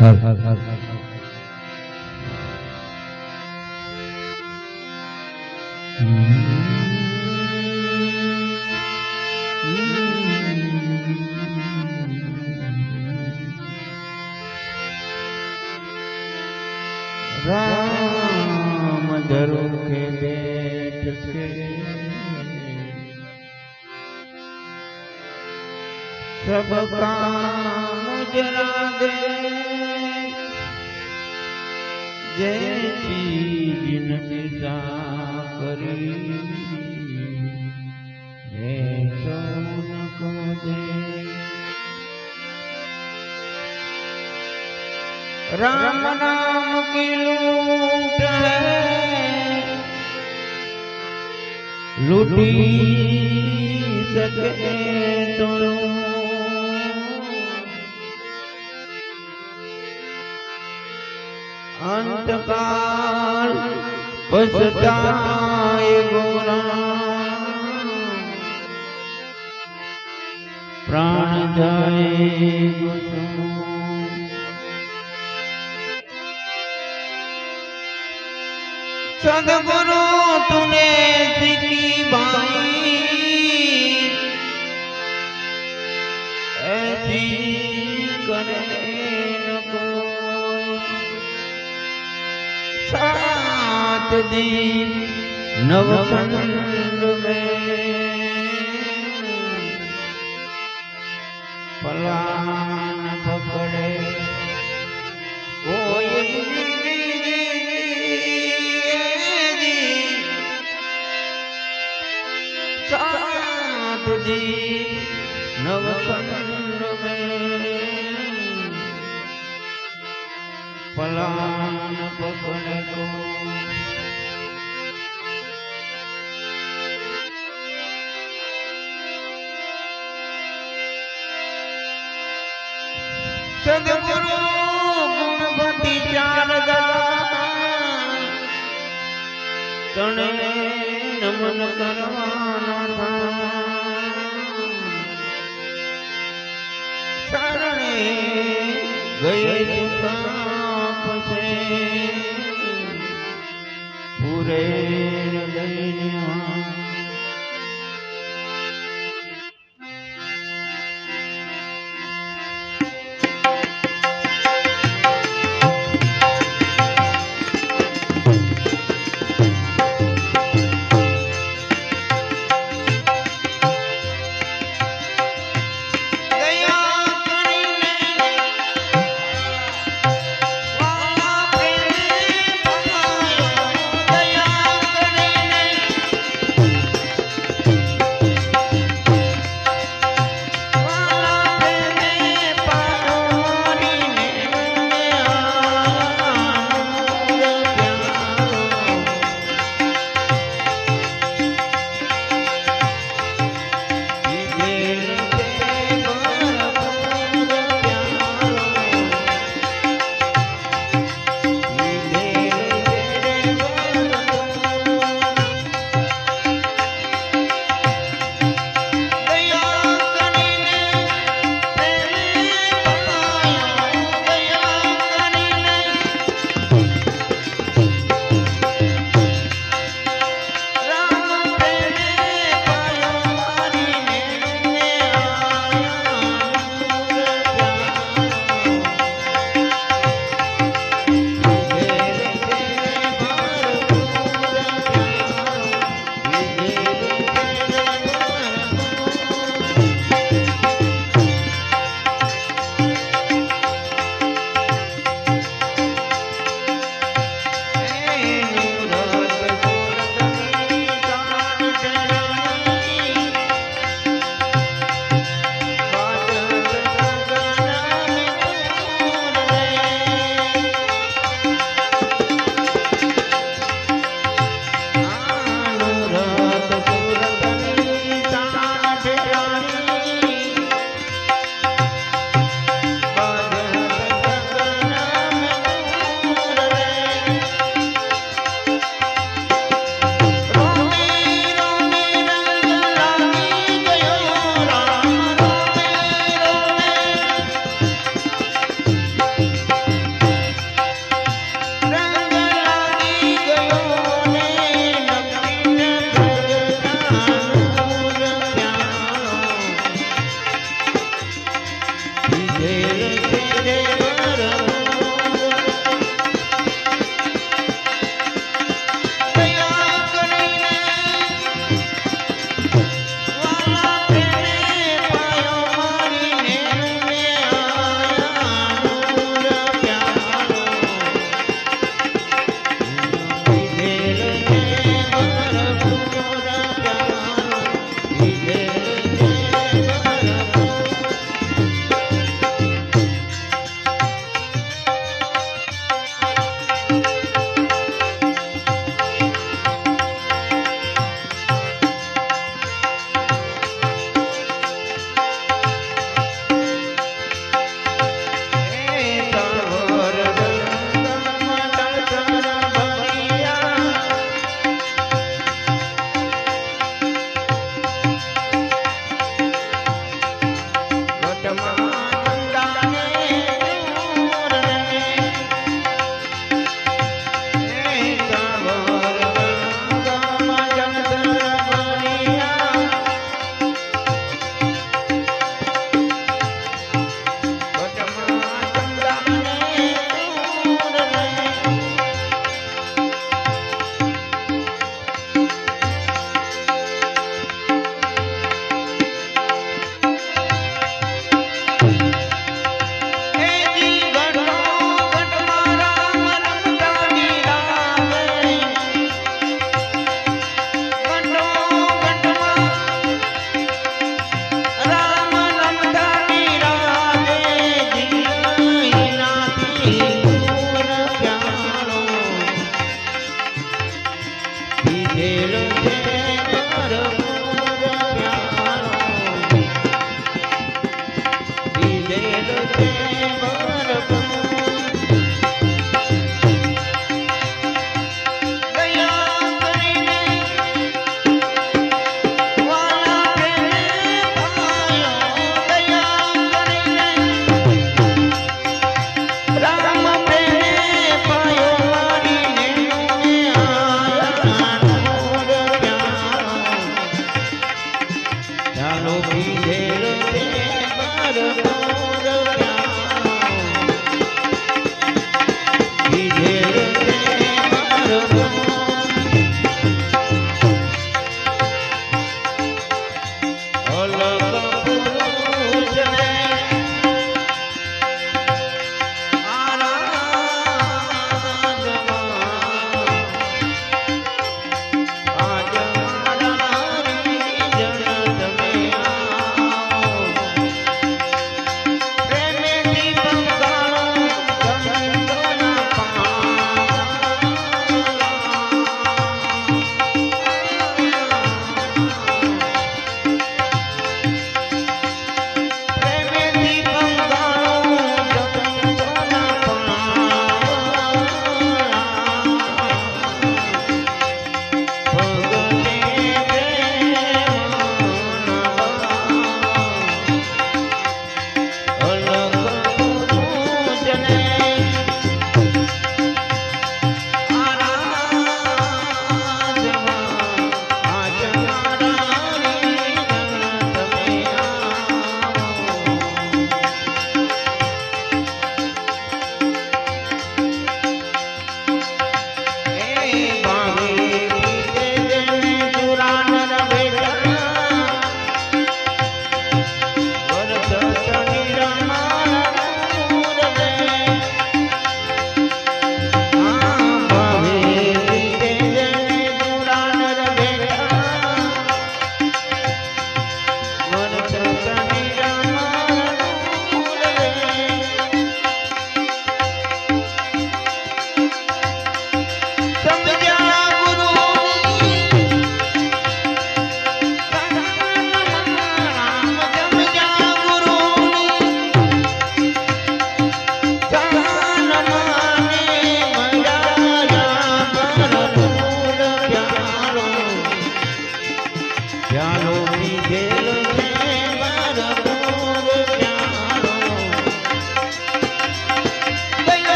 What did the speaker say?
好好好。જયતી જિનની જા કરી હે કરુણ કો દે રામ નામ લૂટી સકે તો અંતકાળ ભસતાય ગોરા પ્રાણ જાય સદગુરુ તુને દી નવ સદગુરુ ગુણપતિ તણે નમન કરવાના શરણે ગયે સુકાપ છે પૂરે હૃદયમાં